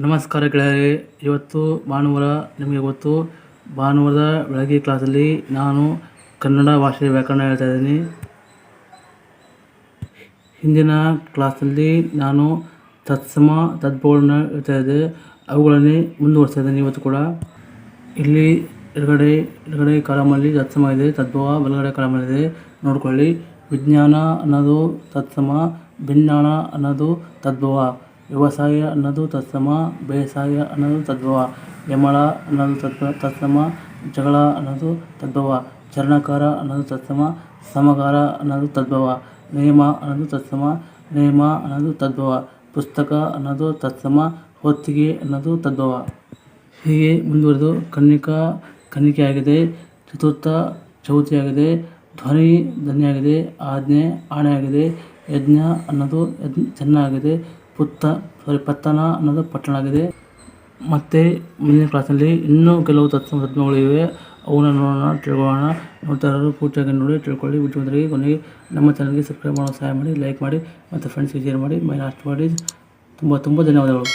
ನಮಸ್ಕಾರ ಗೆಳೆಯರೇ, ಇವತ್ತು ಭಾನುವಾರ ನಿಮಗೆ ಗೊತ್ತು, ಭಾನುವಾರದ ಬೆಳಗ್ಗೆ ಕ್ಲಾಸಲ್ಲಿ ನಾನು ಕನ್ನಡ ಭಾಷೆ ವ್ಯಾಕರಣ ಹೇಳ್ತಾ ಇದ್ದೀನಿ. ಹಿಂದಿನ ಕ್ಲಾಸಲ್ಲಿ ನಾನು ತತ್ಸಮ ತದ್ಭವಗಳನ್ನ ಹೇಳ್ತಾ ಇದ್ದೆ. ಅವುಗಳನ್ನೇ ಮುಂದುವರಿಸ್ತಾ ಇದ್ದೀನಿ ಇವತ್ತು ಕೂಡ. ಇಲ್ಲಿ ಎಡಗಡೆ ಎಡಗಡೆ ಕಾಲಮಲ್ಲಿ ತತ್ಸಮ ಇದೆ, ತದ್ಭವ ಬಲಗಡೆ ಕಾಲಮಲ್ಲಿದೆ ನೋಡ್ಕೊಳ್ಳಿ. ವಿಜ್ಞಾನ ಅನ್ನೋದು ತತ್ಸಮ ಭಿನ್ನಾಣ ಅನ್ನೋದು ತದ್ಭವ. ವ್ಯವಸಾಯ ಅನ್ನೋದು ತತ್ಸಮ, ಬೇಸಾಯ ಅನ್ನೋದು ತದ್ಭವ, ಯಮಳ ಅನ್ನೋದು ತತ್, ತತ್ಸಮ, ಜಗಳ ಅನ್ನೋದು ತದ್ಭವ, ಚರಣಕಾರ ಅನ್ನೋದು ತತ್ಸಮ, ಸಮಗಾರ ಅನ್ನೋದು ತದ್ಭವ, ನೇಮ ಅನ್ನೋದು ತತ್ಸಮ, ನೇಮ ಅನ್ನೋದು ತದ್ಭವ, ಪುಸ್ತಕ ಅನ್ನೋದು ತತ್ಸಮ, ಹೊತ್ತಿಗೆ ಅನ್ನೋದು ತದ್ಭವ. ಹೀಗೆ ಮುಂದುವರೆದು ಕನ್ನಿಕಾ, ಕನ್ನಿಕೆಯಾಗಿದೆ, ಚತುರ್ಥ ಚೌತಿಯಾಗಿದೆ, ಧ್ವನಿ ಧ್ವನಿಯಾಗಿದೆ, ಆಜ್ಞೆ ಆಣೆಯಾಗಿದೆ, ಯಜ್ಞ ಅನ್ನೋದು ಯಜ್ಞ ಚೆನ್ನಾಗಿದೆ ಪುತ್ತ ಸಾರಿ ಪತ್ತನ ಅನ್ನೋದು ಪಟ್ಟಣ ಆಗಿದೆ ಮತ್ತು ಮುಂದಿನ ಕ್ಲಾಸಲ್ಲಿ ಇನ್ನೂ ಕೆಲವು ತತ್ವ ತತ್ವಗಳಿವೆ. ಅವನ್ನ ನೋಡೋಣ, ತಿಳ್ಕೊಳ್ಳೋಣ. ನೋಡ್ತಾ ಪೂರ್ತಿಯಾಗಿ ನೋಡಿ, ತಿಳ್ಕೊಳ್ಳಿ. ಬಂದರೆ ಕೊನೆಗೆ ನಮ್ಮ ಚಾನಲ್ಗೆ ಸಬ್ಸ್ಕ್ರೈಬ್ ಮಾಡೋ ಸಹಾಯ ಮಾಡಿ ಲೈಕ್ ಮಾಡಿ, ಮತ್ತು ಫ್ರೆಂಡ್ಸ್ಗೆ ಶೇರ್ ಮಾಡಿ ಮೈ ಲಾಸ್ಟ್ ಮಾಡಿ ತುಂಬ ತುಂಬ ಧನ್ಯವಾದಗಳು.